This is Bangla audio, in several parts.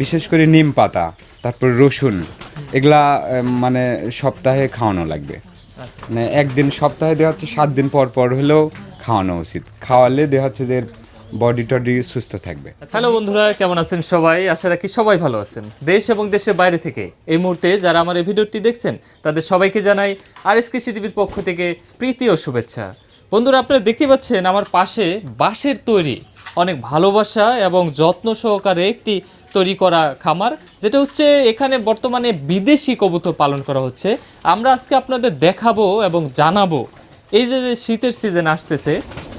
বিশেষ করে নিম পাতা তারপর রসুন এগুলা মানে সপ্তাহে খাওয়ানো লাগবে। মানে একদিন সপ্তাহে দেওয়া হচ্ছে সাত দিন পর পর হলেও খাওয়ানো উচিত। খাওয়ালে দেওয়া হচ্ছে যে বডি টডি সুস্থ থাকবে। হ্যালো বন্ধুরা কেমন আছেন সবাই? আশা রাখি সবাই ভালো আছেন। দেশ এবং দেশের বাইরে থেকে এই মুহূর্তে যারা আমার এই ভিডিওটি দেখছেন তাদের সবাইকে জানাই আর এস কৃষি টিভির পক্ষ থেকে প্রীতি ও শুভেচ্ছা। বন্ধুরা আপনারা দেখতে পাচ্ছেন আমার পাশে বাঁশের তৈরি অনেক ভালোবাসা এবং যত্ন সহকারে একটি তৈরি করা খামার, যেটা হচ্ছে এখানে বর্তমানে বিদেশি কবুতর পালন করা হচ্ছে। আমরা আজকে আপনাদের দেখাবো এবং জানাব, এই যে যে শীতের সিজন আসতেছে,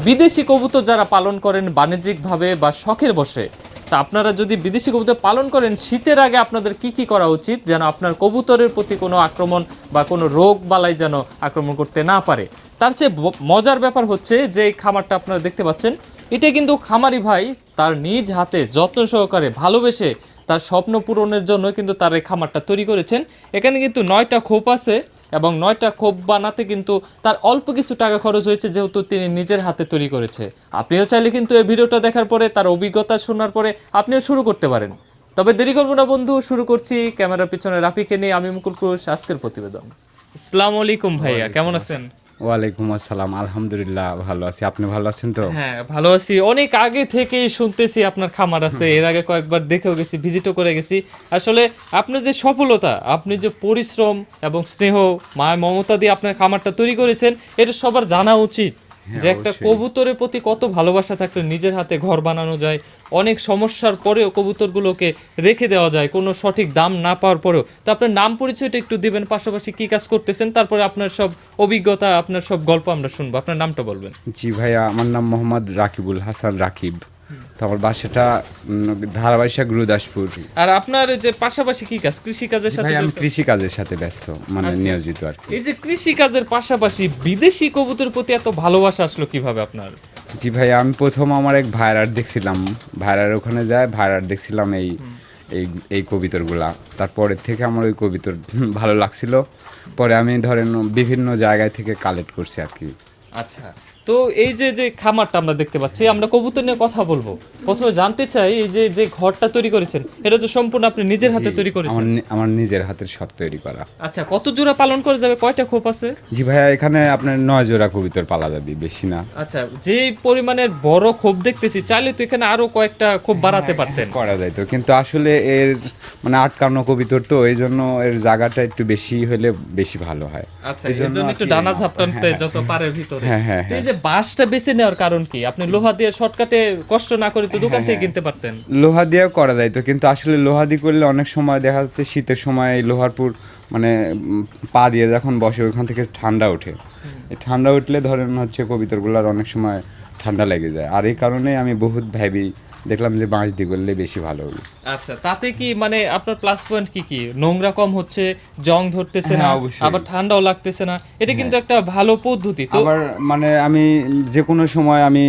বিদেশি কবুতর যারা পালন করেন বাণিজ্যিকভাবে বা শখের বসে, তা আপনারা যদি বিদেশি কবুতর পালন করেন, শীতের আগে আপনাদের কি কি করা উচিত যেন আপনার কবুতরের প্রতি কোনো আক্রমণ বা কোনো রোগ বালাই যেন আক্রমণ করতে না পারে? তার চেয়ে মজার ব্যাপার হচ্ছে যে খামারটা আপনারা দেখতে পাচ্ছেন, এটা কিন্তু খামারি ভাই তার নিজ হাতে যত্ন সহকারে ভালোবেসে তার স্বপ্ন পূরণের জন্য কিন্তু তার এই খামারটা তৈরি করেছেন। এখানে কিন্তু নয়টা খোপ আছে এবং নয়টা খোপ বানাতে কিন্তু তার অল্প কিছু টাকা খরচ হয়েছে যেহেতু তিনি নিজের হাতে তৈরি করেছে। আপনিও চাইলে কিন্তু এই ভিডিওটা দেখার পরে তার অভিজ্ঞতা শোনার পরে আপনিও শুরু করতে পারেন। তবে দেরি করব না বন্ধু শুরু করছি ক্যামেরার পিছনে রাফিকে নিয়ে আমি মুকুল ক্রুশ আজকের প্রতিবেদন। আসসালামু আলাইকুম ভাইয়া কেমন আছেন? ওয়ালাইকুম আসসালাম আলহামদুলিল্লাহ ভালো আছি। আপনি ভালো আছেন তো? হ্যাঁ ভালো আছি। অনেক আগে থেকেই শুনতেছি আপনার খামার আছে। এর আগে কয়েকবার দেখেও গেছি ভিজিটও করে গেছি। আসলে আপনার যে সফলতা আপনি যে পরিশ্রম এবং স্নেহ মায় মমতা দিয়ে আপনার খামারটা তৈরি করেছেন এটা সবার জানা উচিত। যে একটা কবুতরের প্রতি কত ভালোবাসা থাকলে নিজের হাতে ঘর বানানো যায় অনেক সমস্যার পরেও কবুতরগুলোকে রেখে দেওয়া যায় কোনো সঠিক দাম না পাওয়ার পরেও। তো আপনার নাম পরিচয়টা একটু দিবেন পাশাপাশি কি কাজ করতেছেন তারপরে আপনার সব অভিজ্ঞতা আপনার সব গল্প আমরা শুনব। আপনার নামটা বলবেন। জি ভাইয়া আমার নাম মোহাম্মদ রাকিবুল হাসান রাকিব। তো আমার বাসাটা ধারাবাহিক গুরুদাসপুর। আর আপনার যে পাশাপাশি কি কাজ? কৃষি কাজের সাথে আমি কৃষি কাজের সাথে ব্যস্ত মানে নিয়োজিত আর কি। এই যে কৃষি কাজের পাশাপাশি বিদেশি কবুতর প্রতি এত ভালোবাসা আসলো কীভাবে আপনার? জি ভাই আমি প্রথম আমার এক ভাইরার দেখছিলাম। ভাইরার ওখানে যায় ভাইরার দেখছিলাম এই এই এই কবিতরগুলা। তারপরের থেকে আমার ওই কবিতর ভালো লাগছিল। পরে আমি ধরেন বিভিন্ন জায়গায় থেকে কালেক্ট করছি আর কি। আচ্ছা। তো এই যে যে খামারটা আমরা দেখতে পাচ্ছি আমরা কবুতর নিয়ে কথা বলব। প্রথমে জানতে চাই এই যে যে ঘরটা তৈরি করেছেন এটা তো সম্পূর্ণ আপনি নিজের হাতে তৈরি করেছেন। আমার আমার নিজের হাতের সব তৈরি করা। আচ্ছা কত জোড়া পালন করে যাবে? কয়টা খোপ আছে? জি ভাইয়া এখানে আপনার নয় জোড়া কবিতর পালা যাবে বেশি না। আচ্ছা যে পরিমাণের বড় খোপ দেখতেছি চাইলে তো এখানে আরও কয়েকটা খোপ বাড়াতে পারতেন। করা যায় তো। কিন্তু আসলে এর মানে আটকানো কবিতর তো এই জন্য এর জায়গাটা একটু বেশি হলে বেশি ভালো হয়। আচ্ছা এই জন্য একটু ডানা ঝাপটানতে যত পারে ভিতরে। হ্যাঁ, হ্যাঁ, এই যে বাঁশটা বেছে নেওয়ার কারণ কি? আপনি লোহা দিয়ে শর্টকাটে কষ্ট না করে তো দোকান হ্যাঁ, থেকে কিনতে পারতেন? লোহা দিয়েও করা যায় তো কিন্তু আসলে লোহা দিয়ে করলে অনেক সময় দেখা যাচ্ছে শীতের সময় এই লোহারপুর মানে পা দিয়ে যখন বসে ওইখান থেকে ঠান্ডা ওঠে। ঠান্ডা উঠলে ধরেন হচ্ছে কবিতরগুলোর অনেক সময় ঠান্ডা লেগে যায়। আর এই কারণে আমি বহুত ভাবি দেখলাম যে বাঁশ দিয়ে করলে বেশি ভালো হবে। আচ্ছা তাতে কি মানে আপনার প্লাস পয়েন্ট কি কি? নোংরা কম হচ্ছে জং ধরতেছে না হ্যাঁ, আবার ঠান্ডাও লাগতেছে না। এটা কিন্তু একটা ভালো পদ্ধতি তো আবার মানে আমি যে কোনো সময় আমি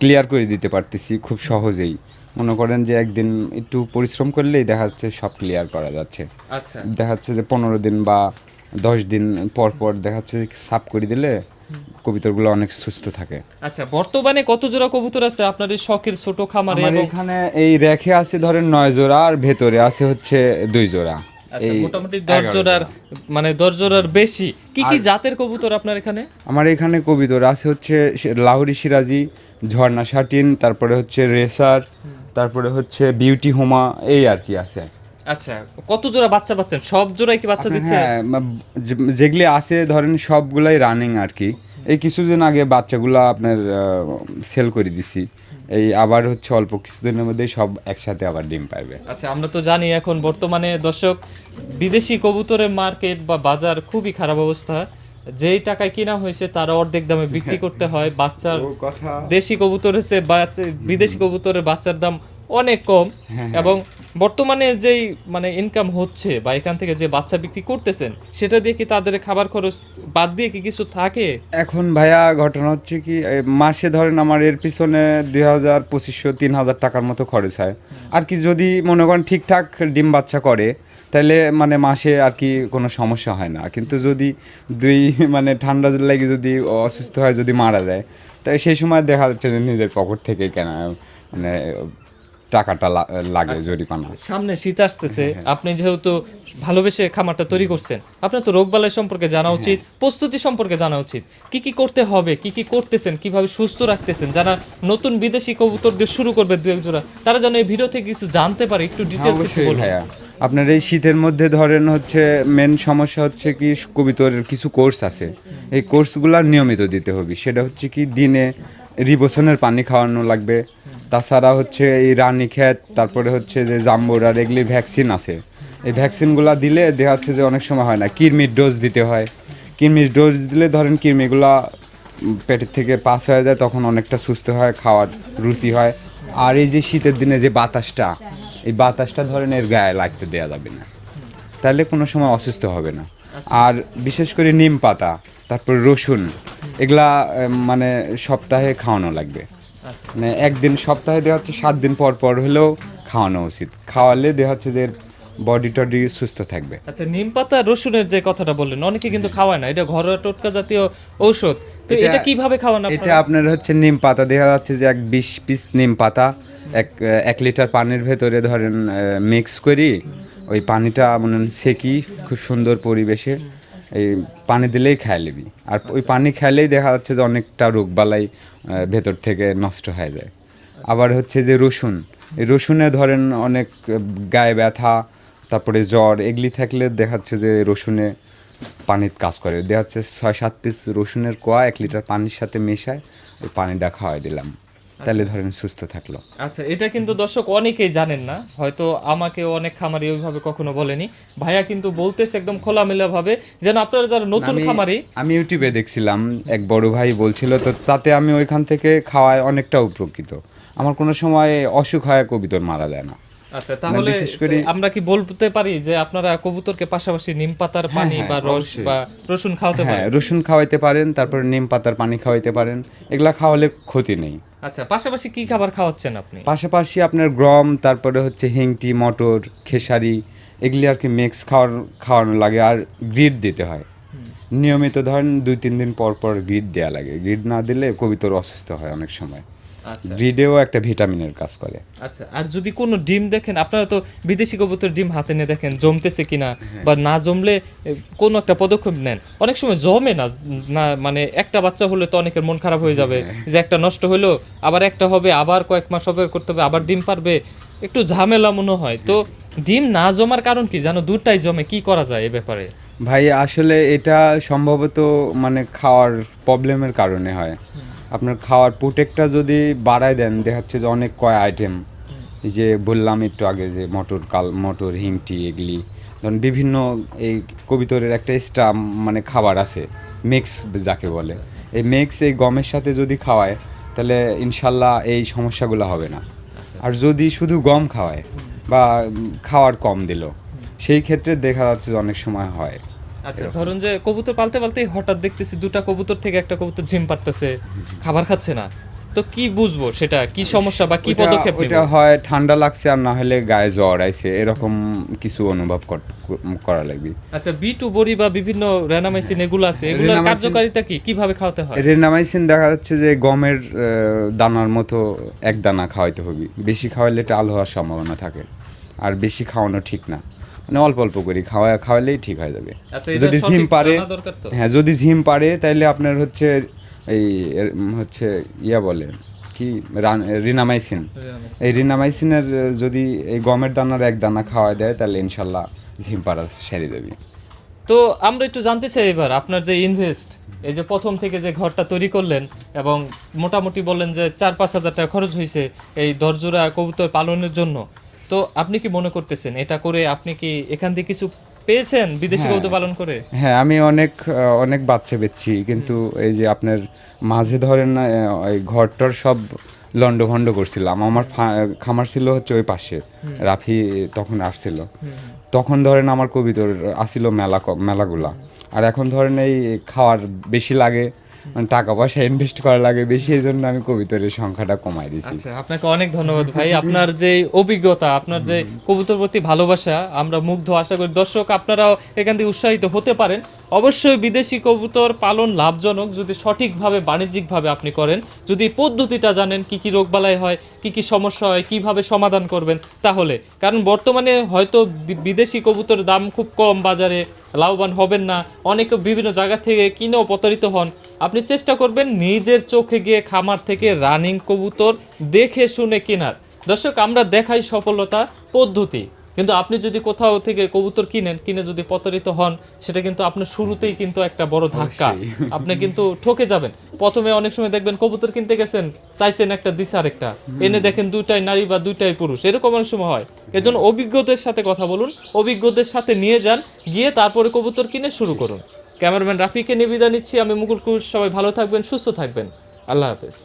ক্লিয়ার করে দিতে পারতেছি খুব সহজেই। মনে করেন যে একদিন একটু পরিশ্রম করলেই দেখা যাচ্ছে সব ক্লিয়ার করা যাচ্ছে। আচ্ছা। দেখা যাচ্ছে যে পনেরো দিন বা দশ দিন পর পর দেখা যাচ্ছে সাফ করে দিলে কবিতরগুলো অনেক সুস্থ থাকে। আচ্ছা বর্তমানে কত জোড়া কবুতর আছে আপনার এই শখের ছোট খামারে আমার এখানে এই রেখে আছে ধরেন নয় জোড়া আর ভেতরে আছে হচ্ছে দুই জোড়া। আচ্ছা এই মোটামুটি দশ জোড়ার মানে দশ জোড়ার বেশি। কি কি জাতের কবুতর আপনার এখানে? আমার এখানে কবিতর আছে হচ্ছে লাহোরি সিরাজি ঝর্ণা শাটিন তারপরে হচ্ছে রেসার তারপরে হচ্ছে বিউটি হোমা এই আর কি আছে। আচ্ছা কত জোড়া বাচ্চা পাচ্ছেন? সব জোড়াই কি বাচ্চা দিচ্ছে? হ্যাঁ যেগুলি আছে ধরেন সবগুলাই রানিং আর কি এই কিছুদিন আগে বাচ্চাগুলো আপনার সেল করে দিছি। এই আবার হচ্ছে অল্প কিছুদিনের মধ্যেই সব একসাথে আবার ডিম পারবে। আচ্ছা আমরা তো জানি এখন বর্তমানে দর্শক বিদেশি কবুতরের মার্কেট বা বাজার খুবই খারাপ অবস্থা। যেই টাকায় কিনা হয়েছে তার অর্ধেক দামে বিক্রি করতে হয়। বাচ্চার দেশি কবুতরের চেয়ে বাচ্চা- বিদেশি কবুতরের বাচ্চার দাম অনেক কম হ্যাঁ, এবং বর্তমানে যেই মানে ইনকাম হচ্ছে বা এখান থেকে যে বাচ্চা বিক্রি করতেছেন সেটা দিয়ে কি তাদের খাবার খরচ বাদ দিয়ে কি কিছু থাকে? এখন ভাইয়া ঘটনা হচ্ছে কি মাসে ধরেন আমার এর পিছনে দুই হাজার পঁচিশশো তিন হাজার টাকার মতো খরচ হয়। আর কি যদি মনে করেন ঠিকঠাক ডিম বাচ্চা করে তাহলে মানে মাসে আর কি কোনো সমস্যা হয় না। কিন্তু যদি দুই মানে ঠান্ডা লাগে যদি অসুস্থ হয় যদি মারা যায় তাই সেই সময় দেখা যাচ্ছে যে নিজের পকেট থেকে কেনা মানে টাকাটা লাগে জরিপানা সামনে শীত আসতেছে আপনি যেহেতু ভালোবেসে খামারটা তৈরি করছেন আপনার তো রোগবালাই সম্পর্কে জানা উচিত প্রস্তুতি সম্পর্কে জানা উচিত। কি কি করতে হবে কি কি করতেছেন কীভাবে সুস্থ রাখতেছেন যারা নতুন বিদেশি কবুতর দিয়ে শুরু করবে দু এক জোড়া তারা যেন এই ভিডিও থেকে কিছু জানতে পারে একটু ডিটেলস একটু অবশ্যই বলুন। ভাইয়া। আপনার এই শীতের মধ্যে ধরেন হচ্ছে মেন সমস্যা হচ্ছে কি কবিতরের কিছু কোর্স আছে। এই কোর্সগুলো নিয়মিত দিতে হবে। সেটা হচ্ছে কি দিনে রিবোসনের পানি খাওয়ানো লাগবে তাছাড়া হচ্ছে এই রানী ক্ষেত, তারপরে হচ্ছে যে জাম্বুরার এগুলি ভ্যাকসিন আছে। এই ভ্যাকসিনগুলো দিলে দেখা যাচ্ছে যে অনেক সময় হয় না কিরমির ডোজ দিতে হয়। কিরমির ডোজ দিলে ধরেন কিরমিগুলা পেটের থেকে পাস হয়ে যায়, তখন অনেকটা সুস্থ হয়, খাওয়ার রুচি হয়। আর এই যে শীতের দিনে যে বাতাসটা, এই বাতাসটা ধরেন এর গায়ে লাগতে দেওয়া যাবে না। তাহলে কোনো সময় অসুস্থ হবে না। আর বিশেষ করে নিম পাতা, তারপর রসুন, এগুলা মানে সপ্তাহে খাওয়ানো লাগবে। মানে একদিন সপ্তাহে দেওয়া হচ্ছে সাত দিন পর পর হলেও খাওয়ানো উচিত। খাওয়ালে দেওয়া হচ্ছে যে বডি টডি সুস্থ থাকবে। আচ্ছা নিম পাতা রসুনের যে কথাটা বললেন অনেকে কিন্তু খাওয়ায় না। এটা ঘরোয়া টোটকা জাতীয় ঔষধ। তো এটা- কীভাবে খাওয়ান এটা আপনার হচ্ছে নিম পাতা। দেখা যাচ্ছে যে এক বিশ পিস নিম পাতা। এক এক লিটার পানির ভেতরে ধরেন মিক্স করি। ওই পানিটা মনে সেকি খুব সুন্দর পরিবেশে। এই পানি দিলেই খায় নিবি আর ওই পানি খেলেই দেখা যাচ্ছে যে অনেকটা রোগবালাই ভেতর থেকে নষ্ট হয়ে যায়। আবার হচ্ছে যে রসুন এই রসুনে ধরেন অনেক গায়ে ব্যথা তারপরে জ্বর এগুলি থাকলে দেখাচ্ছে যে রসুনে পানির কাজ করে। দেখা যাচ্ছে ছয় সাত পিস রসুনের কোয়া এক লিটার পানির সাথে মেশায় ওই পানিটা খাওয়াই দিলাম। তাহলে ধরেন সুস্থ থাকল। আচ্ছা এটা কিন্তু দর্শক অনেকেই জানেন না হয়তো আমাকে অনেক খামারি ওইভাবে কখনো বলেনি। ভাইয়া কিন্তু বলতেছে একদম খোলামেলা ভাবে যেন আপনারা যারা নতুন খামারি আমি ইউটিউবে দেখছিলাম এক বড় ভাই বলছিল তো তাতে আমি ওইখান থেকে খাওয়ায় অনেকটা উপকৃত। আমার কোনো সময় অসুখ হয় কবিতর মারা যায় না। আচ্ছা তাহলে আমরা কি বলতে পারি যে আপনারা কবুতরকে পাশাপাশি নিম পাতার পানি হ্যাঁ, বা রস বা রসুন খাওয়াতে হ্যাঁ পারেন? রসুন খাওয়াইতে পারেন তারপরে নিম পাতার পানি খাওয়াইতে পারেন। এগুলা খাওয়ালে ক্ষতি নেই। আচ্ছা পাশাপাশি কি খাবার খাওয়াচ্ছেন আপনি? পাশাপাশি আপনার গম তারপরে হচ্ছে হিংটি মটর খেসারি এগুলি আর কি মিক্স খাওয়ার খাওয়ানো লাগে আর গ্রিড দিতে হয়। নিয়মিত ধরেন দুই তিন দিন পর পর গ্রিড দেওয়া লাগে। গ্রিড না দিলে কবিতর অসুস্থ হয় অনেক সময়। আচ্ছা। গ্রিডেও একটা ভিটামিনের কাজ করে। আচ্ছা আর যদি কোনো ডিম দেখেন আপনারা তো বিদেশি কবুতর ডিম হাতে নিয়ে দেখেন জমতেছে কিনা হ্যাঁ। বা না জমলে কোনো একটা পদক্ষেপ নেন। অনেক সময় জমে না না মানে একটা বাচ্চা হলে তো অনেকের মন খারাপ হয়ে যাবে হ্যাঁ। যে একটা নষ্ট হলো আবার একটা হবে আবার কয়েক মাস হবে করতে হবে আবার ডিম পারবে একটু ঝামেলা মনে হয়। তো ডিম না জমার কারণ কি? জানো দুটাই জমে কি করা যায় এ ব্যাপারে? ভাই আসলে এটা সম্ভবত মানে খাওয়ার প্রবলেমের কারণে হয়। আপনার খাওয়ার প্রোটেকটা যদি বাড়ায় দেন দেখাচ্ছে যে অনেক কয় আইটেম যে বললাম একটু আগে যে মটর কাল মটর হিংটি এগুলি। ধরুন বিভিন্ন এই কবিতরের একটা এক্সট্রা মানে খাবার আছে মিক্স যাকে বলে। এই মিক্স এই গমের সাথে যদি খাওয়ায় তাহলে ইনশাল্লাহ এই সমস্যাগুলো হবে না। আর যদি শুধু গম খাওয়ায় বা খাওয়ার কম দিল সেই ক্ষেত্রে দেখা যাচ্ছে যে অনেক সময় হয়। আচ্ছা ধরুন যে কবুতর পালতে পালতেই হঠাৎ দেখতেছি দুটা কবুতর থেকে একটা কবুতর ঝিম পারতেছে খাবার খাচ্ছে না। তো কি বুঝব সেটা? কি সমস্যা বা কি পদক্ষেপ ওইটা হয় ঠান্ডা লাগছে আর না হলে গায়ে জ্বর আইছে এরকম কিছু অনুভব করা লাগবে। আচ্ছা বি টু বড়ি বা বিভিন্ন রেনামাইসিন এগুলো আছে এগুলোর কার্যকারিতা কি? কীভাবে খাওয়াতে হয়? রেনামাইসিন দেখা যাচ্ছে যে গমের দানার মতো এক দানা খাওয়াইতে হবে। বেশি খাওয়াইলে টাল হওয়ার সম্ভাবনা থাকে আর বেশি খাওয়ানো ঠিক না। মানে অল্প অল্প করে খাওয়া খাওয়ালেই ঠিক হয়ে যাবে। আচ্ছা, যদি ঝিম পারে। হ্যাঁ যদি ঝিম পারে তাইলে আপনার হচ্ছে এই হচ্ছে ইয়া বলে কি রান- রিনামাইসিন। এই রিনামাইসিনের যদি এই গমের দানার এক দানা খাওয়ায় দেয় তাহলে ইনশাল্লাহ ঝিম পাড়া সেরে দেবে তো আমরা একটু জানতে চাই এবার আপনার যে ইনভেস্ট এই যে প্রথম থেকে যে ঘরটা তৈরি করলেন এবং মোটামুটি বললেন যে চার পাঁচ হাজার টাকা খরচ হয়েছে এই দরজোড়া কবুতর পালনের জন্য তো আপনি কি মনে করতেছেন? এটা করে আপনি কি এখান থেকে কিছু পেয়েছেন? বিদেশি কবুতর পালন করে? হ্যাঁ আমি অনেক অনেক বাচ্চা বেচছি কিন্তু এই যে আপনার মাঝে ধরেন না ওই ঘরটার সব লন্ড ভন্ড করছিলাম। আমার খামার ছিল হচ্ছে ওই পাশে। রাফি তখন আসছিল। তখন ধরেন আমার কবিতর আসছিল মেলা মেলাগুলা। আর এখন ধরেন এই খাওয়ার বেশি লাগে। মানে টাকা পয়সা ইনভেস্ট করা লাগে বেশি এই জন্য আমি কবিতরের সংখ্যাটা কমাই দিয়েছি আচ্ছা আপনাকে অনেক ধন্যবাদ ভাই। আপনার যে অভিজ্ঞতা আপনার যে কবুতর প্রতি ভালোবাসা আমরা মুগ্ধ আশা করি। দর্শক আপনারাও এখান থেকে উৎসাহিত হতে পারেন। অবশ্যই বিদেশি কবুতর পালন লাভজনক। যদি সঠিকভাবে বাণিজ্যিকভাবে আপনি করেন যদি পদ্ধতিটা জানেন কি কি রোগবালাই হয় কি কি সমস্যা হয় কীভাবে সমাধান করবেন তাহলে। কারণ বর্তমানে হয়তো বিদেশি কবুতর দাম খুব কম বাজারে লাভবান হবেন না। অনেকে বিভিন্ন জায়গা থেকে কিনেও প্রতারিত হন। আপনি চেষ্টা করবেন নিজের চোখে গিয়ে খামার থেকে রানিং কবুতর দেখে শুনে কেনার। দর্শক আমরা দেখাই সফলতা পদ্ধতি। কিন্তু আপনি যদি কোথাও থেকে কবুতর কিনেন কিনে যদি প্রতারিত হন সেটা কিন্তু আপনার শুরুতেই কিন্তু একটা বড় ধাক্কা। আপনি কিন্তু ঠকে যাবেন। প্রথমে অনেক সময় দেখবেন কবুতর কিনতে গেছেন চাইছেন একটা দিছে আরেকটা। এনে দেখেন দুইটাই নারী বা দুইটাই পুরুষ। এরকম অনেক সময় হয়। এজন্য অভিজ্ঞদের সাথে কথা বলুন অভিজ্ঞদের সাথে নিয়ে যান গিয়ে তারপরে কবুতর কিনে শুরু করুন। ক্যামেরাম্যান রাফিকে নিবেদন নিচ্ছি। আমি মুকুল কুশ সবাই ভালো থাকবেন সুস্থ থাকবেন। আল্লাহ হাফেজ।